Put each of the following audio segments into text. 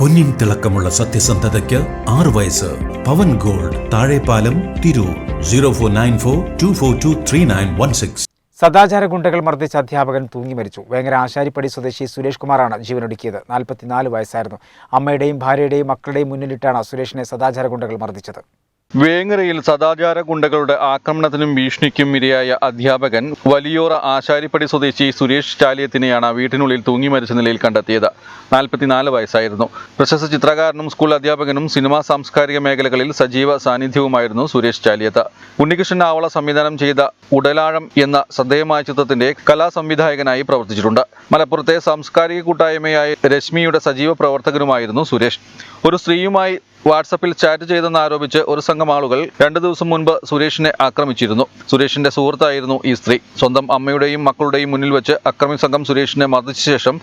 പൊന്നിൻ തിളക്കമുള്ള സത്യസന്ധതയ്ക്ക് ആറ് വയസ്സ്. പവൻ gold Thazhepalam Tirur zero four nine four two four two three nine one six. സദാചാര ഗുണ്ടകൾ മർദ്ദിച്ച അധ്യാപകൻ തൂങ്ങി മരിച്ചു. വേങ്ങര ആശാരിപ്പടി സ്വദേശി സുരേഷ് കുമാറാണ് ജീവനൊടുക്കിയത്. നാൽപ്പത്തിനാല് വയസ്സായിരുന്നു. അമ്മയുടെയും ഭാര്യയുടെയും മക്കളുടെയും മുന്നിലിട്ടാണ് സുരേഷിനെ സദാചാര ഗുണ്ടകൾ മർദ്ദിച്ചത്. വേങ്ങരയിൽ സദാചാര ഗുണ്ടകളുടെ ആക്രമണത്തിനും ഭീഷണിക്കും ഇരയായ അധ്യാപകൻ വലിയോറ ആശാരിപ്പടി സ്വദേശി സുരേഷ് ചാലിയത്തിനെയാണ് വീട്ടിനുള്ളിൽ തൂങ്ങി മരിച്ച നിലയിൽ കണ്ടെത്തിയത്. നാൽപ്പത്തിനാല് വയസ്സായിരുന്നു. പ്രശസ്ത ചിത്രകാരനും സ്കൂൾ അധ്യാപകനും സിനിമാ സാംസ്കാരിക മേഖലകളിൽ സജീവ സാന്നിധ്യവുമായിരുന്നു സുരേഷ് ചാലിയത്ത്. ഉണ്ണികൃഷ്ണൻ ആവള സംവിധാനം ചെയ്ത ഉടലാഴം എന്ന ശ്രദ്ധേയമായ ചിത്രത്തിന്റെ കലാസംവിധായകനായി പ്രവർത്തിച്ചിട്ടുണ്ട്. മലപ്പുറത്തെ സാംസ്കാരിക കൂട്ടായ്മയായ രശ്മിയുടെ സജീവ പ്രവർത്തകനുമായിരുന്നു സുരേഷ്. ഒരു സ്ത്രീയുമായി വാട്സപ്പിൽ ചാറ്റ് ചെയ്തെന്ന് ആരോപിച്ച് ഒരു സംഘം ആളുകൾ രണ്ടു ദിവസം മുൻപ് സുരേഷിനെ ആക്രമിച്ചിരുന്നു. സുരേഷിന്റെ സുഹൃത്തായിരുന്നു ഈ സ്ത്രീ. സ്വന്തം അമ്മയുടെയും മക്കളുടെയും മുന്നിൽ വെച്ച് അക്രമി സംഘം സുരേഷിനെ മർദ്ദിച്ച ശേഷം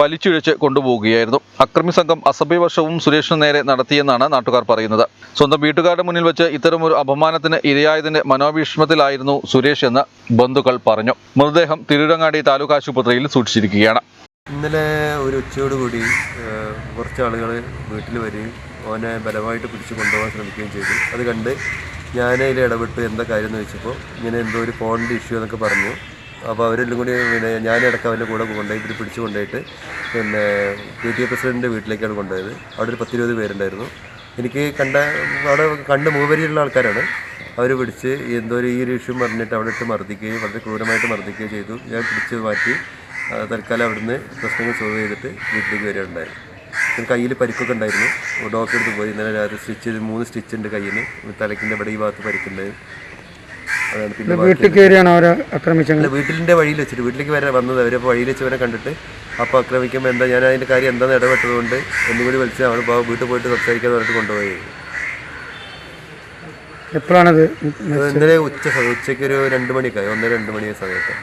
വലിച്ചിഴച്ച് കൊണ്ടുപോവുകയായിരുന്നു. അക്രമി സംഘം അസഭ്യവർഷവും സുരേഷിന് നേരെ നടത്തിയെന്നാണ് നാട്ടുകാർ പറയുന്നത്. സ്വന്തം വീട്ടുകാരുടെ മുന്നിൽ വെച്ച് ഇത്തരമൊരു അപമാനത്തിന് ഇരയായതിന്റെ മനോഭീഷ്മത്തിലായിരുന്നു സുരേഷ് എന്ന് ബന്ധുക്കൾ പറഞ്ഞു. മൃതദേഹം തിരുരങ്ങാടി താലൂക്ക് ആശുപത്രിയിൽ സൂക്ഷിച്ചിരിക്കുകയാണ്. ഇന്നലെ ഒരു ഉച്ചയോടുകൂടി കുറച്ച് ആളുകൾ വീട്ടിൽ വരികയും ഓനെ ബലമായിട്ട് പിടിച്ചു കൊണ്ടുപോകാൻ ശ്രമിക്കുകയും ചെയ്തു. അത് കണ്ട് ഞാൻ അതിൽ ഇടപെട്ട്. എന്താ കാര്യം എന്ന് വെച്ചപ്പോൾ ഇങ്ങനെ എന്തോ ഒരു ഫോണിന്റെ ഇഷ്യൂ എന്നൊക്കെ പറഞ്ഞു. അപ്പോൾ അവരെല്ലാം കൂടി പിന്നെ ഞാനടക്കം അവന്റെ കൂടെ കൊണ്ടുപോയി ഇവർ പിടിച്ചു കൊണ്ടുപോയിട്ട് പിന്നെ പി ടി എ പ്രസിഡന്റിന്റെ വീട്ടിലേക്കാണ് കൊണ്ടുപോയത്. അവിടെ ഒരു പത്തിരുപത് പേരുണ്ടായിരുന്നു. എനിക്ക് കണ്ട അവിടെ കണ്ട് മൂവരിയുള്ള ആൾക്കാരാണ്. അവർ പിടിച്ച് എന്തോ ഒരു ഈ ഒരു ഇഷ്യൂ പറഞ്ഞിട്ട് അവിടെ ഇട്ട് മർദ്ദിക്കുകയും വളരെ ക്രൂരമായിട്ട് മർദ്ദിക്കുകയും ചെയ്തു. ഞാൻ പിടിച്ച് മാറ്റി തൽക്കാലം അവിടുന്ന് പ്രശ്നങ്ങൾ സോൾവ് ചെയ്തിട്ട് വീട്ടിലേക്ക് വരികയുണ്ടായി. പിന്നെ കയ്യിൽ പരിക്കൊക്കെ ഉണ്ടായിരുന്നു. ഡോക്ടർ എടുത്ത് പോയി. ഇന്നലെ രാത്രി സ്റ്റിച്ച് മൂന്ന് സ്റ്റിച്ച് ഉണ്ട് കയ്യിൽ. തലക്കിന്റെ ഇവിടെ ഈ ഭാഗത്ത് പരിക്കുണ്ടായിരുന്നു അതാണ് പിന്നെ വീട്ടിൽ കയറിയാണ് അവരെ ആക്രമിച്ചത്? വീട്ടിലിന്റെ വഴിയിൽ വെച്ചിട്ട് വീട്ടിലേക്ക് വരെ വന്നത്. അവരെ വഴിയിൽ വെച്ച് കണ്ടിട്ട് അപ്പോൾ ആക്രമിക്കുമ്പോൾ എന്താ ഞാൻ അതിന്റെ കാര്യം എന്താണെന്ന് ഇടപെട്ടതുകൊണ്ട് എന്നും കൂടി വിളിച്ച് അവൾ വീട്ടിൽ പോയിട്ട് സംസാരിക്കാന്ന് പറഞ്ഞിട്ട് കൊണ്ടുപോയി. എപ്പോഴാണത് ഇന്നലെ ഉച്ച ഉച്ചയ്ക്ക് ഒരു രണ്ട് മണിക്കായി ഒന്നര രണ്ട് മണി സമയത്ത്.